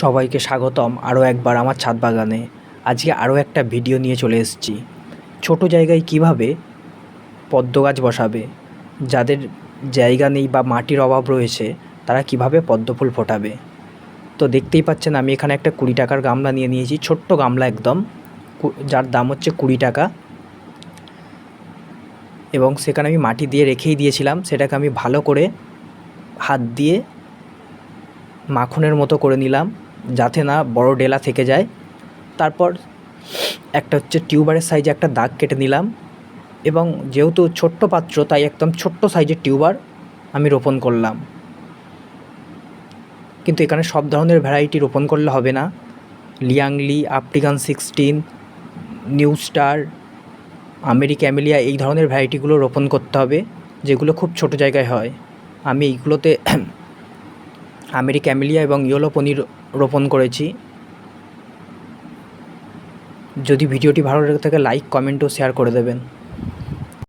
সবাইকে স্বাগতম আরও একবার আমার ছাদ বাগানে। আজকে আরও একটা ভিডিও নিয়ে চলে এসেছি। ছোট জায়গায় কীভাবে পদ্ম গাছ বসাবে, যাদের জায়গা নেই বা মাটির অভাব রয়েছে, তারা কীভাবে পদ্ম ফুল ফোটাবে। তো দেখতেই পাচ্ছেন আমি এখানে একটা কুড়ি টাকার গামলা নিয়ে নিয়েছি, ছোট্ট গামলা একদম। যার দাম হচ্ছে কুড়ি টাকা। এবং সেখানে আমি মাটি দিয়ে রেখেই দিয়েছিলাম, সেটাকে আমি ভালো করে হাত দিয়ে মাখনের মতো করে নিলাম। যাতে না বড় ডেলা থেকে যায়। তারপর একটা হচ্ছে টিউবারের সাইজে একটা দাগ কেটে নিলাম এবং যেহেতু ছোট্ট পাত্র, তাই একদম ছোট্ট সাইজের টিউবার আমি রোপণ করলাম। কিন্তু এখানে সব ধরনের ভ্যারাইটি রোপণ করলে হবে না। লিয়াংলি, African sixteen, new star, America Amelia এই ধরনের ভ্যারাইটিগুলো রোপণ করতে হবে, যেগুলো খুব ছোট জায়গায় হয়। আমি এইগুলোতে আমেরিকা ক্যামেলিয়া এবং ইয়েলো পনির রোপণ করেছি। যদি ভিডিওটি ভালো লেগে থাকে, লাইক, কমেন্ট ও শেয়ার করে দেবেন।